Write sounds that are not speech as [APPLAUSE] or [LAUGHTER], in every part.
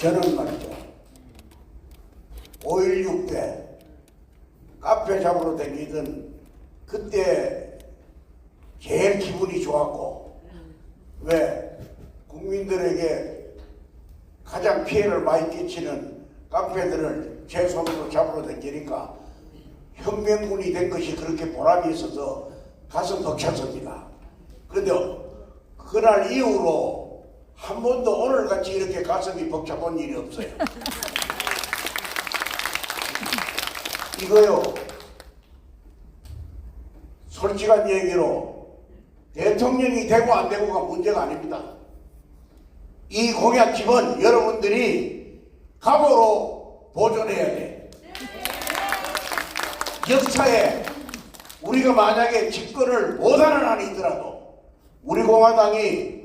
저는 말이죠. 5.16 때 카페 잡으러 다니던 그때 제일 기분이 좋았고 왜 국민들에게 가장 피해를 많이 끼치는 카페들을 제 손으로 잡으러 다니니까 혁명군이 된 것이 그렇게 보람이 있어서 가슴 벅찼습니다. 그런데 그날 이후로 한 번도 오늘같이 이렇게 가슴이 벅차본 일이 없어요. 이거요. 솔직한 얘기로 대통령이 되고 안 되고가 문제가 아닙니다. 이 공약집은 여러분들이 각오로 보존해야 돼. 역사에 우리가 만약에 집권을 못하는 한이 있더라도 우리 공화당이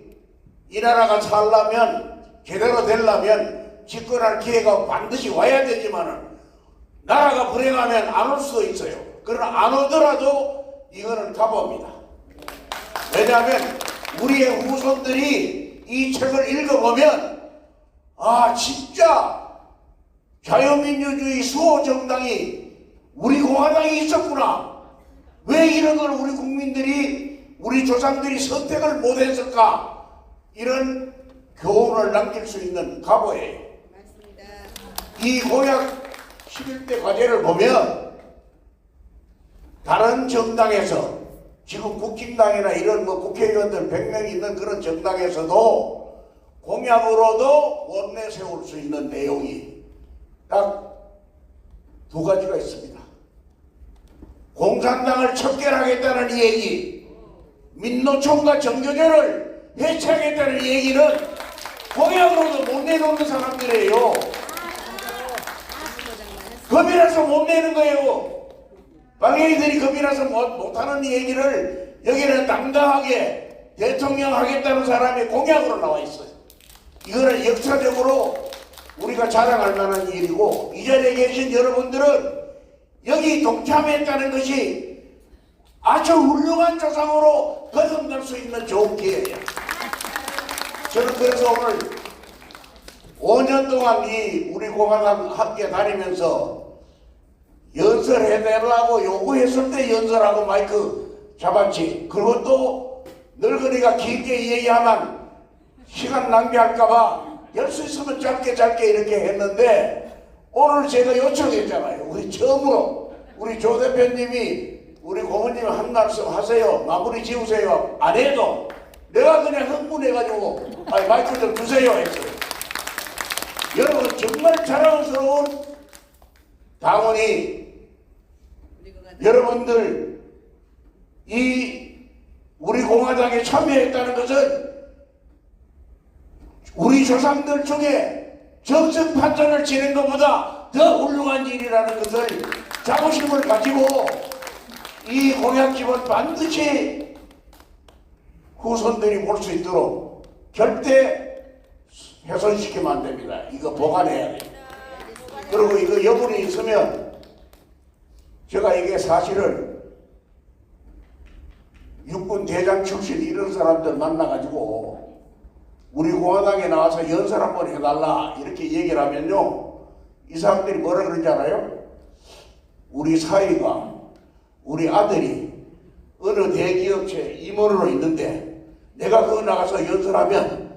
이 나라가 살려면 제대로 되려면 집권할 기회가 반드시 와야 되지만은 나라가 불행하면 안 올 수도 있어요. 그러나 안 오더라도 이거는 가보입니다. 왜냐하면 우리의 후손들이 이 책을 읽어보면 아 진짜 자유민주주의 수호 정당이 우리 공화당이 있었구나. 왜 이런 걸 우리 국민들이 우리 조상들이 선택을 못했을까? 이런 교훈을 남길 수 있는 각오예요. 맞습니다. 이 공약 11대 과제를 보면 다른 정당에서 지금 국힘당이나 이런 뭐 국회의원들 100명 있는 그런 정당에서도 공약으로도 원내 세울 수 있는 내용이 딱 두 가지가 있습니다. 공산당을 척결하겠다는 이 얘기, 민노총과 정교조를 이 얘기는 공약으로도 못 내놓는 사람들이에요. 겁이 나서 못 내는 거예요. 방해이들이 겁이 나서 못, 못하는 이 얘기를 여기는 당당하게 대통령 하겠다는 사람이 공약으로 나와 있어요. 이거는 역사적으로 우리가 자랑할 만한 일이고 이 자리에 계신 여러분들은 여기 동참했다는 것이 아주 훌륭한 조상으로 거듭날 수 있는 좋은 기회예요. 저는 그래서 오늘 5년 동안 이 우리 공화당 학교 다니면서 연설해달라고 요구했을 때 연설하고 마이크 잡았지. 그리고 또 늙은이가 길게 얘기하면 시간 낭비할까봐 열 수 있으면 짧게 짧게 이렇게 했는데 오늘 제가 요청했잖아요. 우리 처음으로 우리 조 대표님이 우리 고모님 한 말씀 하세요. 마무리 지으세요. 안 해도 내가 그냥 흥분해가지고 아니 마이크 좀 주세요 했어요. 여러분 정말 자랑스러운 당원이 여러분들 이 우리 공화당에 참여했다는 것은 우리 조상들 중에 정책 판단을 지낸 것보다 더 훌륭한 일이라는 것을 자부심을 가지고 이 공약집은 반드시 후손들이 볼 수 있도록 절대 훼손시키면 안 됩니다. 이거 보관해야 돼요. 그리고 이거 여분이 있으면 제가 이게 사실은 육군 대장 출신 이런 사람들 만나가지고 우리 공화당에 나와서 연설 한번 해달라 이렇게 얘기를 하면요 이 사람들이 뭐라 그러지 않아요? 우리 사위가 우리 아들이 어느 대기업체 임원으로 있는데 내가 그거 나가서 연설하면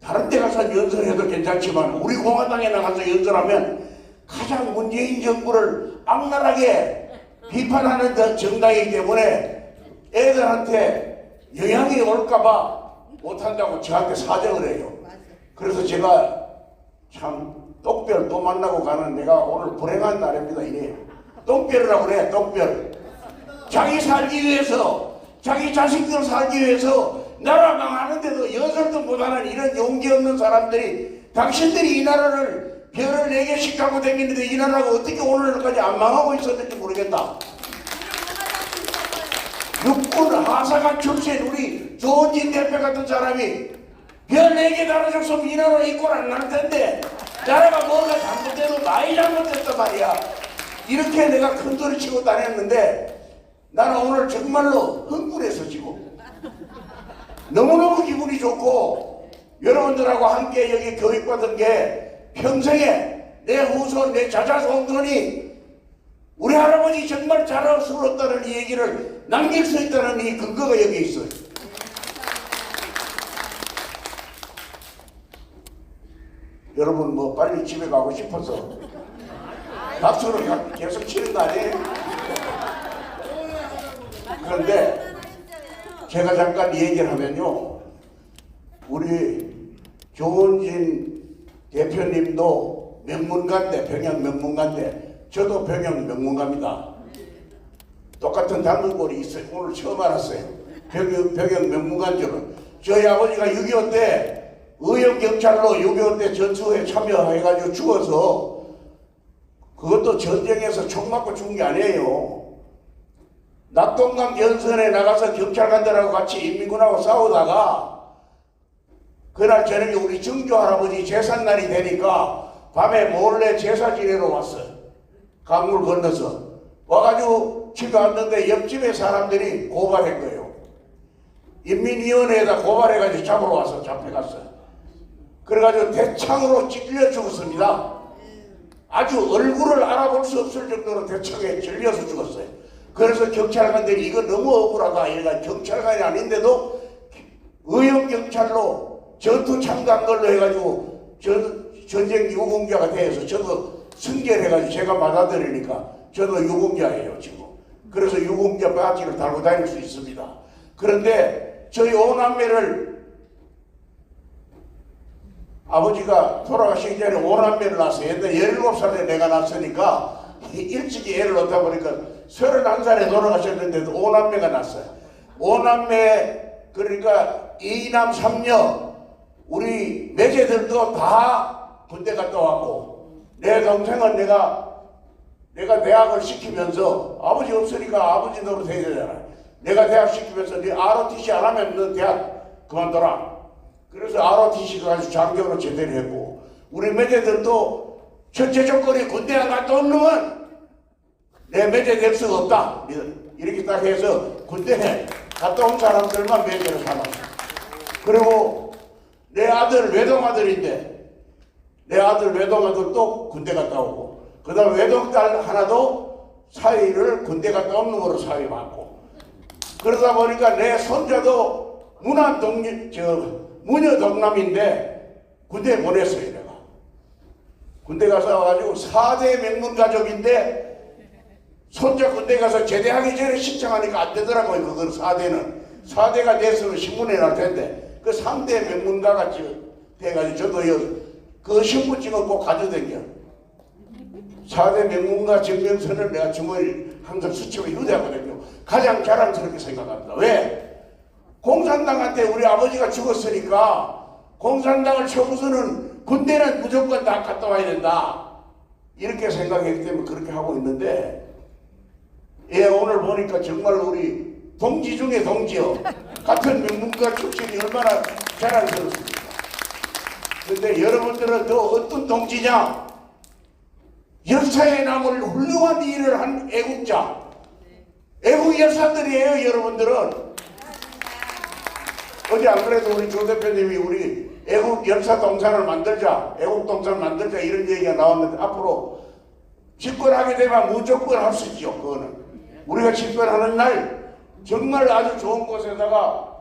다른 데 가서 연설해도 괜찮지만 우리 공화당에 나가서 연설하면 가장 문재인 정부를 악랄하게 비판하는 저 정당이기 때문에 애들한테 영향이 올까봐 못한다고 저한테 사정을 해요. 그래서 제가 참 똑별 또 만나고 가는 내가 오늘 불행한 날입니다 이래요. 똥별이라고 그래 똥별. 자기 살기 위해서 자기 자식들 살기 위해서 나라 망하는데도 연설도 못하는 이런 용기 없는 사람들이 당신들이 이 나라를 별을 네 개씩 갖고 다니는데 이 나라가 어떻게 오늘까지 안 망하고 있었는지 모르겠다. 육군 하사관 출신 우리 조은진 대표 같은 사람이 별네개 달아줬으면 이 나라 이꼴 안 날 텐데 나라가 뭐가 잘못돼도 많이 잘못됐단 말이야. 이렇게 내가 큰 소리 치고 다녔는데 나는 오늘 정말로 지금 너무너무 기분이 좋고 여러분들하고 함께 여기 교육받은 게 평생에 내 후손, 내 자자 손손이 우리 할아버지 정말 자랑스러웠다는 이 얘기를 남길 수 있다는 이 근거가 여기 있어요. 여러분 뭐 빨리 집에 가고 싶어서 박수를 가- 계속 치는 거 아니에요? 그런데 제가 잠깐 이 얘기를 하면요. 우리 조은진 대표님도 명문가인데 병역 명문가인데 저도 병역 명문가입니다. 똑같은 단물골이 있어요. 오늘 처음 알았어요. 병역, 병역 명문가인 줄은. 저희 아버지가 6.25 때 의용경찰로 6.25 때 전투에 참여해가지고 죽어서 그것도 전쟁에서 총 맞고 죽은 게 아니에요. 낙동강 연선에 나가서 경찰관들하고 같이 인민군하고 싸우다가 그날 저녁에 우리 증조 할아버지 제삿날이 되니까 밤에 몰래 제사 지내러 왔어요. 강물 건너서. 와가지고 집에 왔는데 옆집에 사람들이 고발한 거예요. 인민위원회에다 고발해가지고 잡으러 와서 잡혀갔어요. 그래가지고 대창으로 찔려 죽었습니다. 아주 얼굴을 알아볼 수 없을 정도로 대창에 찔려서 죽었어요. 그래서 경찰관들이 이거 너무 억울하다. 얘가 경찰관이 아닌데도 의용 경찰로 전투 참가한 걸로 해가지고 전, 전쟁 유공자가 돼서 저도 승계해가지고 제가 받아들이니까 저도 유공자예요 지금. 그래서 유공자 바지를 달고 다닐 수 있습니다. 그런데 저희 오남매를 아버지가 돌아가시기 전에 오남매를 낳았어요. 옛날에 17살에 내가 낳았으니까 [LAUGHS] 일찍이 애를 낳다 보니까 31살에 돌아가셨는데도 오남매가 낳았어요. 오남매 그러니까 이남 삼녀 우리 매제들도 다 군대 갔다 왔고 내 동생은 내가 내가 대학을 시키면서 아버지 없으니까 아버지 노릇 해야 되잖아. 내가 대학 시키면서 네 ROTC 안 하면 너 대학 그만둬라. 그래서 ROTC 가지고 장교로 제대로 했고 우리 매제들도 첫째 조건이 군대 안 갔다 온 놈은 내 매제 될 수가 없다. 이렇게 딱 해서 군대에 갔다 온 사람들만 매제로 살았어. 그리고 내 아들 외동아들인데 내 아들 외동아들도 군대 갔다 오고 그 다음 외동딸 하나도 사위를 군대 갔다 온 놈으로 사위 받고 그러다 보니까 내 손자도 문안 동리 저 무녀 동남인데 군대에 보냈어요 내가 군대 가서 와가지고 4대 명문 가족인데 손자 군대 가서 제대하기 전에 신청하니까 안 되더라고요 그건 4대는. 4대가 돼서는 신문에 날 텐데 그 3대 명문가가 돼가지고 저도 여, 그 신분증은 꼭 가져다녀 4대 명문가 증명서를 내가 주머니 항상 수첩에 휴대하거든요. 가장 자랑스럽게 생각합니다. 왜? 공산당한테 우리 아버지가 죽었으니까 공산당을 쳐부수는 군대는 무조건 다 갔다 와야 된다. 이렇게 생각했기 때문에 그렇게 하고 있는데 예, 오늘 보니까 정말 우리 동지 중에 동지요. 같은 명문가 출신이 얼마나 자랑스럽습니까? 근데 여러분들은 또 어떤 동지냐? 역사에 남을 훌륭한 일을 한 애국자. 애국 열사들이에요, 여러분들은. 어제 안 그래도 우리 조 대표님이 우리 애국 열사 동산을 만들자, 애국 동산 만들자 이런 얘기가 나왔는데 앞으로 집권하게 되면 무조건 할 수 있죠, 그거는. 우리가 집권하는 날 정말 아주 좋은 곳에다가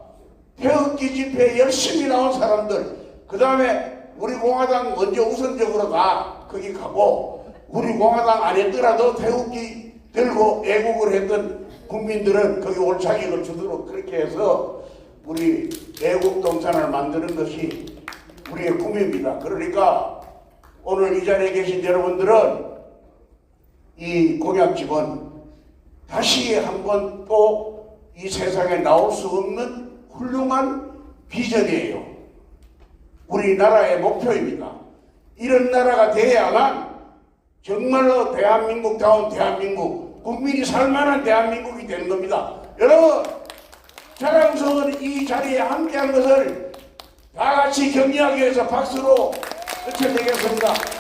태극기 집회에 열심히 나온 사람들 그 다음에 우리 공화당 먼저 우선적으로 다 거기 가고 우리 공화당 안 했더라도 태극기 들고 애국을 했던 국민들은 거기 올 자격을 주도록 그렇게 해서 우리 애국 동산을 만드는 것이 우리의 꿈입니다. 그러니까 오늘 이 자리에 계신 여러분들은 이 공약집은 다시 한번 또 이 세상에 나올 수 없는 훌륭한 비전이에요. 우리나라의 목표입니다. 이런 나라가 돼야만 정말로 대한민국다운 대한민국, 국민이 살만한 대한민국이 되는 겁니다. 여러분, 자랑스러운 이 자리에 함께한 것을 다 같이 격려하기 위해서 박수로 끝내겠습니다.